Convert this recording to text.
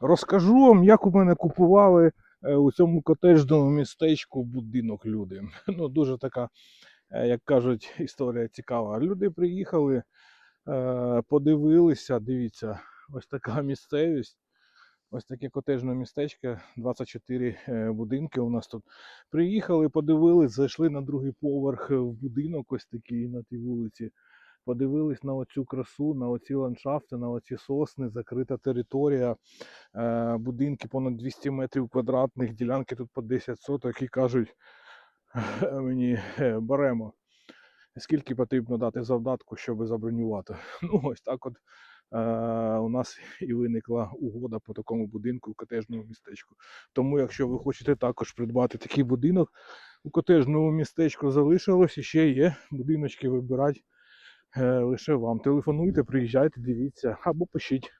Розкажу вам, як у мене купували е, у цьому котеджному містечку будинок люди. Ну, дуже така, е, як кажуть, історія цікава. Люди приїхали, е, подивилися, дивіться, ось така місцевість. Ось таке котежне містечко, 24 е, будинки у нас тут. Приїхали, подивились, зайшли на другий поверх в будинок, ось такий на тій вулиці. Подивились на оцю красу, на оці ландшафти, на оці сосни, закрита територія, будинки понад 200 метрів квадратних, ділянки тут по 10 соток і кажуть мені «Е, беремо. Скільки потрібно дати завдатку, щоб забронювати? Ну, ось так от е, у нас і виникла угода по такому будинку в котежному містечку. Тому, якщо ви хочете також придбати такий будинок, у котежному містечку залишилось і ще є будиночки вибирати е, лише вам. Телефонуйте, приїжджайте, дивіться або пишіть.